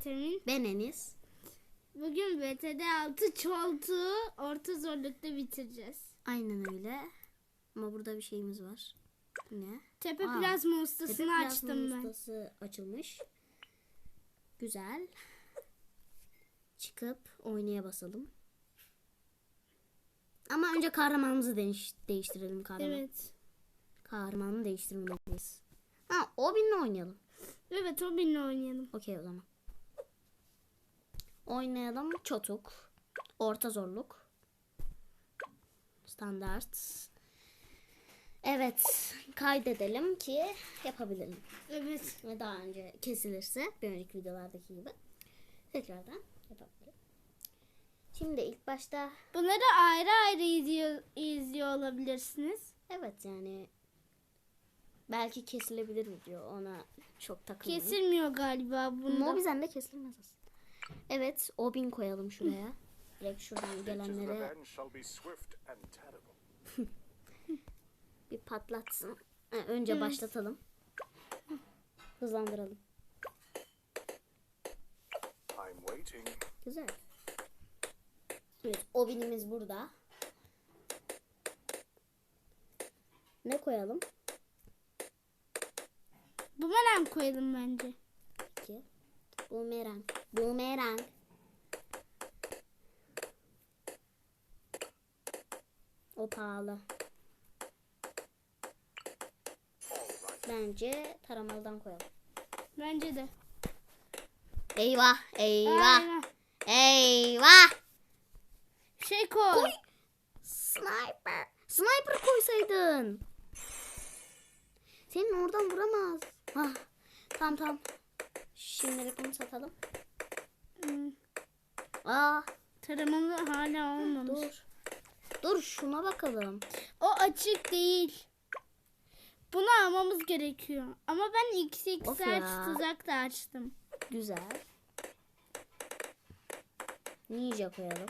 Vitamin. Ben Enis. Bugün BTD 6 çoltuğu orta zorlukta bitireceğiz. Aynen öyle. Ama burada bir şeyimiz var. Ne? Tepe Aa, plazma ustasını Tepe plazma açtım ben. ustası açılmış. Güzel. Çıkıp oynaya basalım. Ama önce kahramanımızı değiş- değiştirelim kahraman. Evet. Kahramanı değiştirmeliyiz. Ha, o binle oynayalım. Evet o benimle oynayalım. Okey o zaman. Oynayalım. Çotuk. Orta zorluk. Standart. Evet. Kaydedelim ki yapabilelim. Evet. Ve daha önce kesilirse bir önceki videolardaki gibi tekrardan yapabilirim. Şimdi ilk başta Bunları ayrı ayrı izliyor, izliyor olabilirsiniz. evet yani belki kesilebilir video ona çok takılmayın. Kesilmiyor galiba bunda. Mobizen de kesilmez aslında. Evet, Obin koyalım şuraya. Direkt şuradan gelenlere bir patlatsın. Ha, önce başlatalım. Hızlandıralım. I'm waiting. Güzel. Evet, Obin'imiz burada. Ne koyalım? Bumerang koyalım bence. Boomerang. Boomerang. O pahalı. Bence taramalıdan koyalım. Bence de. Eyvah, eyvah, Aynen. eyvah. Şey koy. Sniper. Sniper koysaydın. Senin oradan vuramaz. Ah, tamam tamam. Şimdilik bunu satalım. Hmm, Aa, Taramalı hala olmamış. dur. Dur şuna bakalım. O açık değil. Bunu almamız gerekiyor. Ama ben XXL tuzak da açtım. Güzel. Ninja koyalım.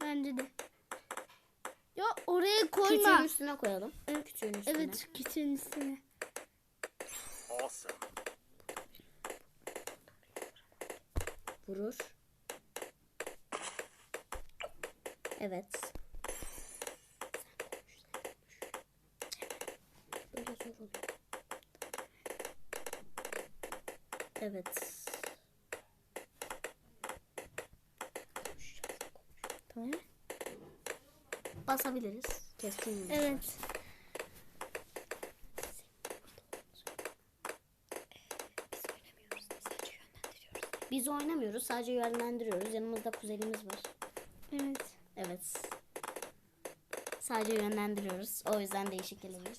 Bence de. Ya oraya Küçüğün koyma. üstüne koyalım. Evet. Küçüğün üstüne. Evet küçüğün üstüne. Awesome. Vurur. Evet. Böyle zor oluyor. Evet. Tamam. Basabiliriz. Keskin. Evet. Biz oynamıyoruz. Sadece yönlendiriyoruz. Yanımızda kuzenimiz var. Evet. Evet. Sadece yönlendiriyoruz. O yüzden değişik gelebilir.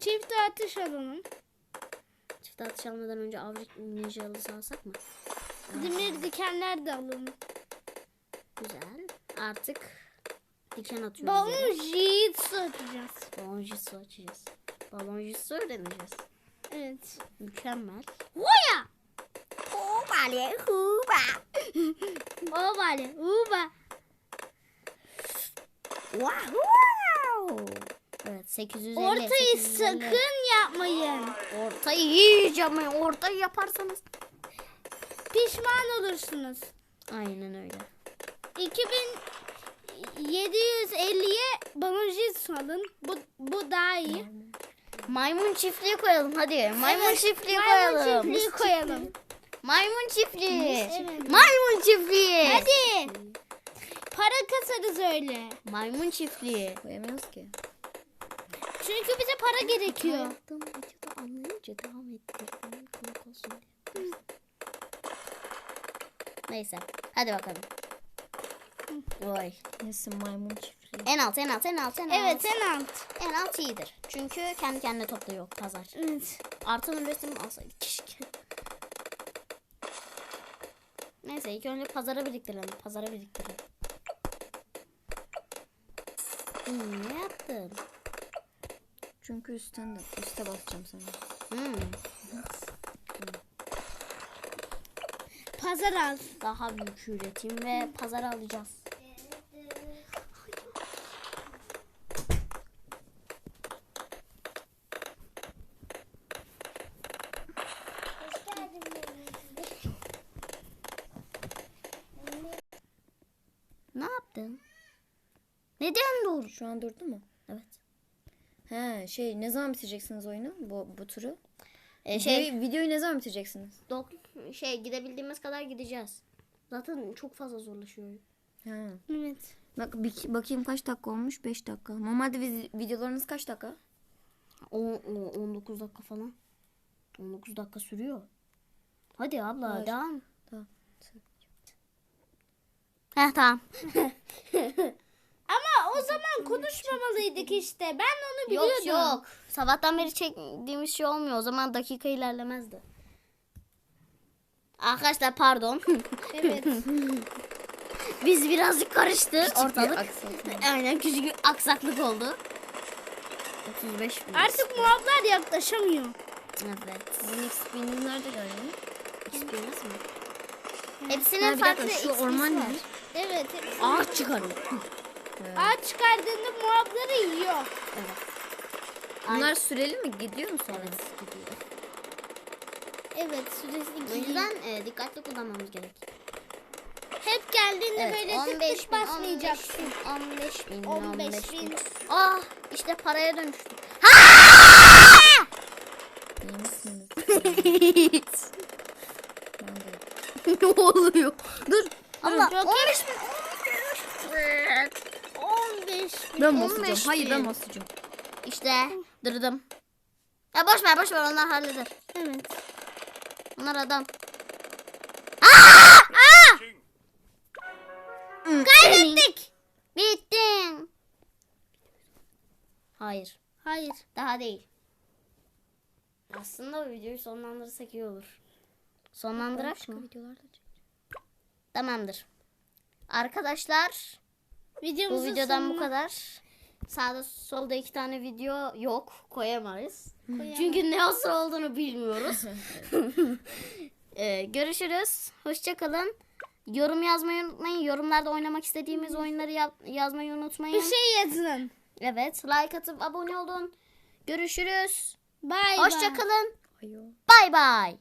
Çift atış alalım. Çift atış almadan önce avcı ninjalısı alsak mı? Demir dikenler de alalım. Güzel. Artık diken atıyoruz. Balon jitsu atacağız. Balon jitsu açacağız. Balon jitsu öğreneceğiz. Evet. Mükemmel. Huya! Hubale huba. O vale. Uba. Wow. Evet 850. Ortayı 850. sakın yapmayın. Ortayı iyice yapmayın. Ortayı yaparsanız. Pişman olursunuz. Aynen öyle. 2750'ye balon jitsu alın. Bu, bu daha iyi. Maymun çiftliği koyalım hadi. Maymun çiftliği maymun koyalım. çiftliği koyalım. Maymun çiftliği. Evet. Maymun çiftliği. Hadi. Para kasarız öyle. Maymun çiftliği. Koyamıyoruz ki. Çünkü bize para gerekiyor. Yaptığım videoda anlayınca devam ettirdim. Komik olsun diye. Neyse. Hadi bakalım. Oy. Neyse maymun çiftliği. En alt, en alt, en alt, en alt. Evet en alt. En alt iyidir. Çünkü kendi kendine topluyor pazar. Evet. Artan üretim alsaydık keşke. Neyse ilk önce pazara biriktirelim. Pazara biriktirelim. Hmm, ne yaptın? Çünkü üstten de üste basacağım sana. Hmm, Pazar al. daha büyük üretim ve pazara alacağız. Dur. Şu an durdu mu? Evet. He şey ne zaman bitireceksiniz oyunu bu, bu turu? Ee, şey Videoyu, videoyu ne zaman bitireceksiniz? dok- şey gidebildiğimiz kadar gideceğiz. Zaten çok fazla zorlaşıyor. Ha. Evet. Bak bir- bakayım kaç dakika olmuş? 5 dakika. Normalde vi- videolarınız kaç dakika? O, o 19 dakika falan. 19 dakika sürüyor. Hadi abla Hayır. devam. Tamam. Heh tamam. O zaman konuşmamalıydık işte. Ben onu biliyordum. yok yok. Sabahtan beri çektiğimiz şey olmuyor. O zaman dakika ilerlemezdi. Arkadaşlar pardon. Evet. Biz birazcık karıştı ortalık. aksatma. Aynen küçük bir aksaklık oldu. 35 bin. Artık muhablar yaklaşamıyor. Evet. Sizin XP'niz nerede galiba? Experience mi? Hepsinin bir farklı XP'si orman var. Evet. hepsi- Ağaç çıkarıyor. Ağaç çıkardığında muhabları yiyor. Evet. Bunlar süreli mi? Gidiyor mu sonra? Evet gidiyor. Evet süresi O gidiyor. yüzden e, dikkatli kullanmamız gerek. Hep geldiğinde Evet, böyle tık 15 tık bin, basmayacaksın. 15 bin, 15 15 bin. bin. Ah işte paraya dönüştü. İyi misiniz? ne oluyor? Dur. Allah Yok, 15 bin. 15 bin. Ben 15 basacağım. Hayır ben basacağım. İşte dırdım. Ya boş ver boş ver onlar halleder. Evet. Onlar adam. King. Kaybettik. Bittin. Hayır. Hayır. Daha değil. Aslında bu videoyu sonlandırırsak iyi olur. Sonlandırak mı? videolarda Tamamdır. Arkadaşlar bu Videomuzun videodan bu sonuna kadar. Sağda solda iki tane video yok. Koyamayız. koyalım. Çünkü ne asır olduğunu bilmiyoruz. Ee, görüşürüz. Hoşçakalın. Yorum yazmayı unutmayın. Yorumlarda oynamak istediğimiz oyunları yap- yazmayı unutmayın. bir şey yazın. Evet. Like atıp abone olun. Görüşürüz. Bye bye. Hoşçakalın. Bay bay.